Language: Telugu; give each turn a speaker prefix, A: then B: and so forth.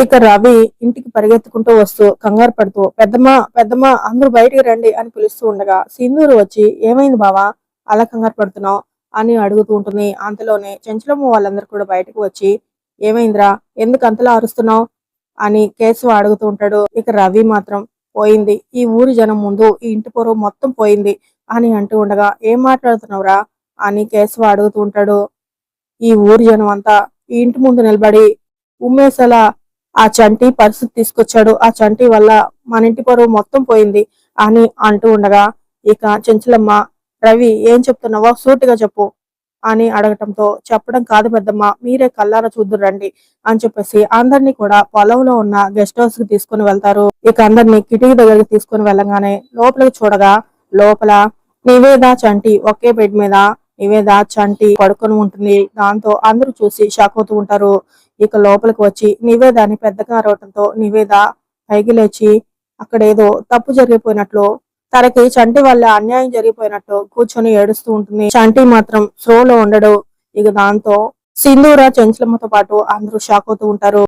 A: ఇక రవి ఇంటికి పరిగెత్తుకుంటూ వస్తూ కంగారు పడుతూ పెద్దమ్మ పెద్దమ్మ అందరూ బయటికి రండి అని పిలుస్తూ ఉండగా సింధూరు వచ్చి ఏమైంది బావా? అలా కంగారు పడుతున్నావు? అని అడుగుతూ ఉంటుంది. అంతలోనే చెంచలమ్మ వాళ్ళందరూ కూడా బయటకు వచ్చి ఏమైందిరా? ఎందుకు అంతలా అరుస్తున్నావు? అని కేశవ అడుగుతూ ఉంటాడు. ఇక రవి మాత్రం పోయింది. ఈ ఊరి జనం ముందు ఈ ఇంటి పొరుగు మొత్తం పోయింది అని అంటూ ఉండగా ఏం మాట్లాడుతున్నావురా? అని కేశవ అడుగుతూ ఉంటాడు. ఈ ఊరి జనం అంతా ఈ ఇంటి ముందు నిలబడి ఉమ్మేసలా ఆ చంటి పరిస్థితి తీసుకొచ్చాడు. ఆ చంటి వల్ల మన ఇంటి పరువు మొత్తం పోయింది అని అంటూ ఉండగా ఇక చెంచలమ్మ రవి ఏం చెప్తున్నావో సూటిగా చెప్పు అని అడగటంతో చెప్పడం కాదు పెద్దమ్మ మీరే కల్లార చూద్దురు రండి అని చెప్పేసి అందరినీ కూడా పొలంలో ఉన్న గెస్ట్ హౌస్కి తీసుకుని వెళ్తారు. ఇక అందరినీ కిటికీ దగ్గరికి తీసుకుని వెళ్ళగానే లోపలికి చూడగా లోపల నివేద చంటి ఒకే బెడ్ మీద నివేద చంటి పడుకొని ఉంటుంది. దాంతో అందరూ చూసి షాక్ అవుతూ ఉంటారు. ఇక లోపలికి వచ్చి నివేదాని పెద్దగా అరవటంతో నివేద పైకి లేచి అక్కడ ఏదో తప్పు జరిగిపోయినట్లు తనకి చంటి వల్ల అన్యాయం జరిగిపోయినట్టు కూర్చొని ఏడుస్తూ ఉంటుంది. చంటి మాత్రం స్లోలో ఉండడు. ఇక దాంతో సింధూర చెంచలమ్మతో పాటు అందరూ షాక్ అవుతూ ఉంటారు.